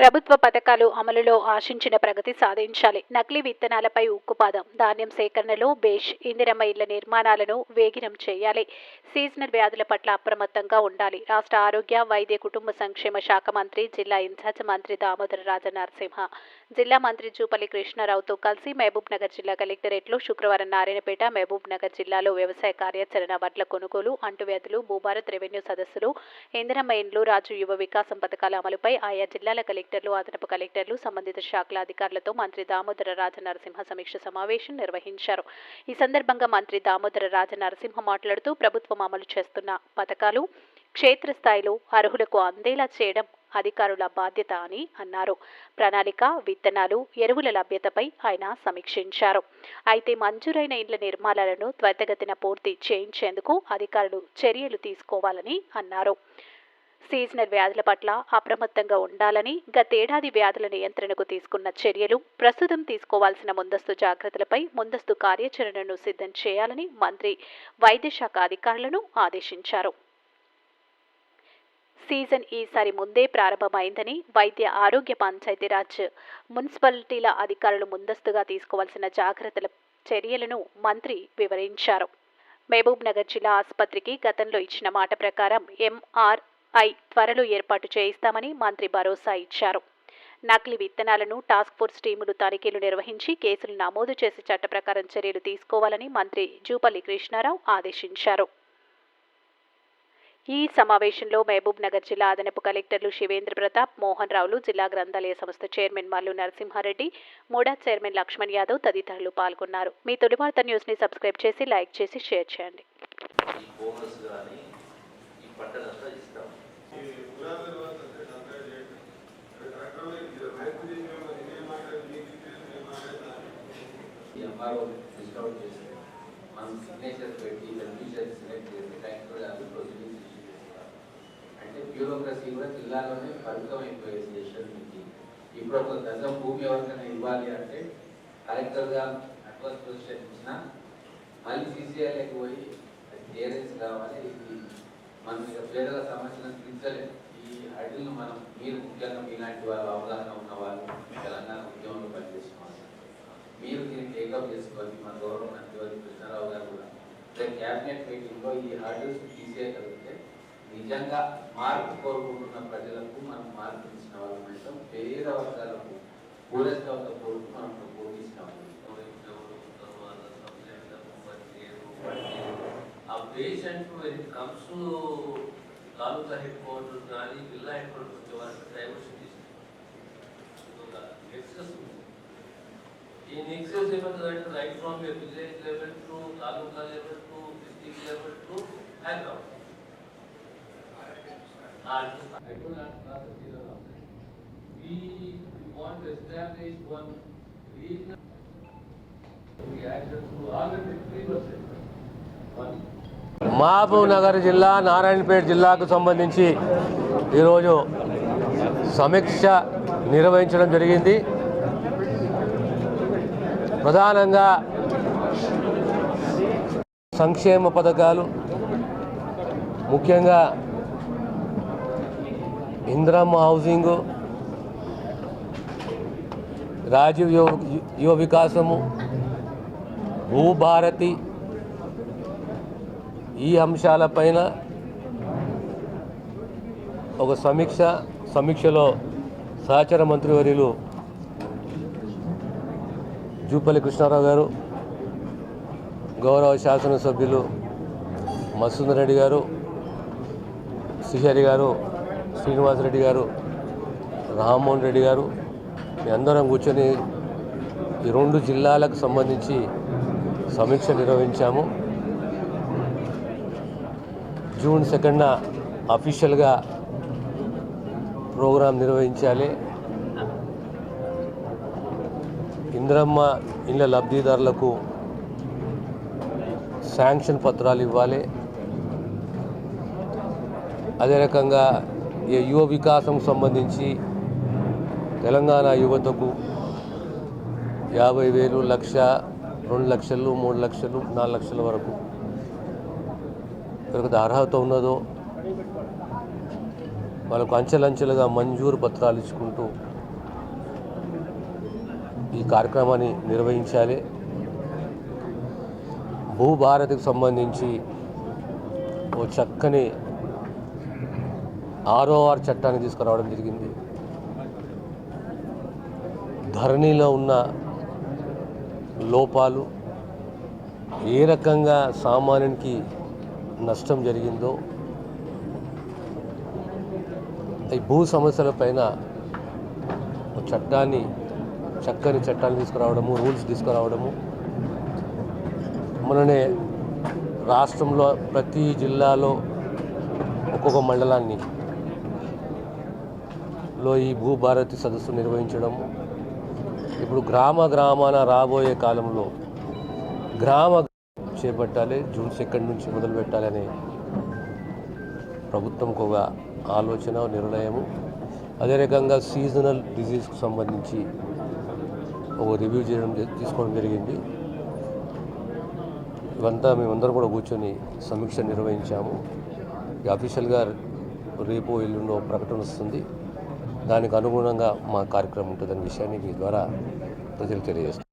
ప్రభుత్వ పథకాలు అమలులో ఆశించిన ప్రగతి సాధించాలి. నకిలీ విత్తనాలపై ఉక్కుపాదం ధాన్యం సేకరణలో బేష్ ఇందిరమ్మ ఇళ్ళ నిర్మాణాలను వేగిరం చేయాలి. సీజనల్ వ్యాధుల పట్ల అప్రమత్తంగా ఉండాలి. రాష్ట్ర ఆరోగ్య వైద్య కుటుంబ సంక్షేమ శాఖ మంత్రి జిల్లా ఇన్ఛార్జ్ మంత్రి దామోదర రాజ నరసింహ జిల్లా మంత్రి జూపల్లి కృష్ణారావుతో కలిసి మహబూబ్ నగర్ జిల్లా కలెక్టరేట్లో శుక్రవారం నారాయణపేట మహబూబ్ నగర్ జిల్లాలో వ్యవసాయ కార్యాచరణ వడ్ల కొనుగోలు అంటువ్యాధులు భూభారత్ రెవెన్యూ సదస్సులు ఇందిరమ్మ ఇండ్లు రాజు యువ వికాసం పథకాల అమలుపై ఆయా జిల్లాల కలెక్టర్ కలెక్టర్లు అదనపు కలెక్టర్లు సంబంధిత శాఖల అధికారులతో మంత్రి దామోదర రాజ నరసింహ సమీక్ష సమావేశం నిర్వహించారు. ఈ సందర్భంగా మంత్రి దామోదర రాజ నరసింహ మాట్లాడుతూ ప్రభుత్వం అమలు చేస్తున్న పథకాలు క్షేత్రస్థాయిలో అర్హులకు అందేలా చేయడం అధికారుల బాధ్యత అని అన్నారు. ప్రణాళిక విత్తనాలు ఎరువుల లభ్యతపై ఆయన సమీక్షించారు. అయితే మంజూరైన ఇండ్ల నిర్మాణాలను త్వరితగతిన పూర్తి చేయించేందుకు అధికారులు చర్యలు తీసుకోవాలని అన్నారు. సీజనల్ వ్యాధుల పట్ల అప్రమత్తంగా ఉండాలని గతేడాది వ్యాధుల నియంత్రణకు తీసుకున్న చర్యలు ప్రస్తుతం తీసుకోవాల్సిన ముందస్తు జాగ్రత్తలపై ముందస్తు కార్యాచరణను సిద్ధం చేయాలని మంత్రి వైద్యశాఖ అధికారులను ఆదేశించారు. సీజన్ ఈసారి ముందే ప్రారంభమైందని వైద్య ఆరోగ్య పంచాయతీరాజ్ మున్సిపాలిటీల అధికారులు ముందస్తుగా తీసుకోవాల్సిన జాగ్రత్తల చర్యలను మంత్రి వివరించారు. మహబూబ్ నగర్ జిల్లా ఆసుపత్రికి గతంలో ఇచ్చిన మాట ప్రకారం ఎంఆర్ ఐ త్వరలో ఏర్పాటు చేయిస్తామని మంత్రి భరోసా ఇచ్చారు. నకిలీ విత్తనాలను టాస్క్ ఫోర్స్ టీములు తనిఖీలు నిర్వహించి కేసులు నమోదు చేసి చట్ట ప్రకారం చర్యలు తీసుకోవాలని మంత్రి జూపల్లి కృష్ణారావు ఆదేశించారు. ఈ సమావేశంలో మహబూబ్ నగర్ జిల్లా అదనపు కలెక్టర్లు శివేంద్ర ప్రతాప్ మోహన్ రావులు జిల్లా గ్రంథాలయ సంస్థ చైర్మన్ మల్లు నరసింహారెడ్డి మూడా చైర్మన్ లక్ష్మణ్ యాదవ్ తదితరులు పాల్గొన్నారు. మీ తొలి వార్త న్యూస్ని సబ్స్క్రైబ్ చేసి లైక్ చేసి షేర్ చేయండి. ఈ డిస్కౌంట్ చేసి మనం సిగ్నేచర్ పెట్టి బెనిఫిషియర్ సెలెక్ట్ చేసి టైంలో అది ప్రొసీడింగ్స్ ఇష్యూ చేస్తాం అంటే బ్యూరోక్రసీ కూడా జిల్లాలోనే పరిమితం అయిపోయేది నుంచి ఇప్పుడు ఒక గజం భూమి ఎవరికైనా ఇవ్వాలి అంటే కలెక్టర్గా అడ్వాన్స్ పొజిషన్ ఇచ్చినా మళ్ళీ సీసీఐలోకి పోయి క్లియరెన్స్ కావాలి. ఇది మనం ఇక పేదల సమస్యలను తీర్చలేదు ఈ అడిల్ని మనం మీరు ముఖ్యంగా మీలాంటి వాళ్ళు అవగాహన ఉన్న వాళ్ళు తెలంగాణ మీరు దీన్ని టేకప్ చేసుకొని మన గౌరవ మంత్రివర్గ కృష్ణారావు గారు కూడా రేపు క్యాబినెట్ మీటింగ్లో ఈ హార్డల్స్ తీసేయగలిగితే నిజంగా మార్పు కోరుకుంటున్న ప్రజలకు మనం మార్పు ఇచ్చిన వాళ్ళం అంటాం పేద వర్గాలకు పూరెస్ట్ ఆఫ్ ద పూర్కు మనం పోటీస్తున్నాం ఆ patient when it comes to taluka headquarters కానీ జిల్లా హెడ్ క్వార్టర్స్ వచ్చే వారికి డైవర్షన్ తీసుకుంటాం నెక్సెస్ ఉంది ఈ నెక్సెస్ ఏమంటుందంటే right from your village level to taluka level to district level to Hyderabad I do not pass the zero of that. We want to establish one regional. We acted through all the three percent. One. Mahbub Nagar జిల్లా నారాయణపేట జిల్లాకు సంబంధించి ఈరోజు సమీక్ష నిర్వహించడం జరిగింది ప్రధానంగా సంక్షేమ పథకాలు ముఖ్యంగా ఇంద్రమ్మ హౌసింగు రాజీవ్ యువ యువ వికాసము భూభారతి ఈ అంశాలపైన ఒక సమీక్ష సమీక్షలో సహచర మంత్రివర్యులు జూపల్లి కృష్ణారావు గారు గౌరవ శాసనసభ్యులు మసూద్ రెడ్డి గారు శ్రీహరి గారు శ్రీనివాసరెడ్డి గారు రామ్మోహన్ రెడ్డి గారు మీ అందరం కూర్చొని ఈ రెండు జిల్లాలకు సంబంధించి సమీక్ష నిర్వహించాము. జూన్ సెకండ్న అఫీషియల్గా ప్రోగ్రాం నిర్వహించాలి. ఇంద్రమ్మ ఇళ్ళ లబ్ధిదారులకు శాంక్షన్ పత్రాలు ఇవ్వాలి. అదే రకంగా ఈ యువ వికాసం సంబంధించి తెలంగాణ యువతకు యాభై వేలు లక్ష రెండు లక్షలు మూడు లక్షలు నాలుగు లక్షల వరకు ఎవరికి అర్హత ఉన్నదో వాళ్ళకు అంచెలంచెలుగా మంజూరు పత్రాలు ఇచ్చుకుంటూ ఈ కార్యక్రమాన్ని నిర్వహించాలి. భూభారతికి సంబంధించి ఓ చక్కని ఆర్ఓఆర్ చట్టాన్ని తీసుకురావడం జరిగింది. ధరణిలో ఉన్న లోపాలు ఏ రకంగా సామాన్యునికి నష్టం జరిగిందో ఈ భూ సమస్యలపైన ఒక చట్టాన్ని చక్కని చట్టాలు తీసుకురావడము రూల్స్ తీసుకురావడము. మొన్ననే రాష్ట్రంలో ప్రతి జిల్లాలో ఒక్కొక్క మండలాన్ని లో ఈ భూభారతి సదస్సు నిర్వహించడం. ఇప్పుడు గ్రామ గ్రామాన రాబోయే కాలంలో గ్రామ చేపట్టాలి జూన్ సెకండ్ నుంచి మొదలు పెట్టాలని ప్రభుత్వం ఒక ఆలోచన నిర్ణయము. అదే రకంగా సీజనల్ డిజీజ్కు సంబంధించి ఒక రివ్యూ చేయడం తీసుకోవడం జరిగింది. ఇవంతా మేమందరం కూడా కూర్చొని సమీక్ష నిర్వహించాము. ఈ అఫీషియల్గా రేపు ఎల్లుండో ప్రకటన వస్తుంది. దానికి అనుగుణంగా మా కార్యక్రమం ఉంటుందనే విషయాన్ని మీ ద్వారా ప్రజలకు తెలియజేస్తాం.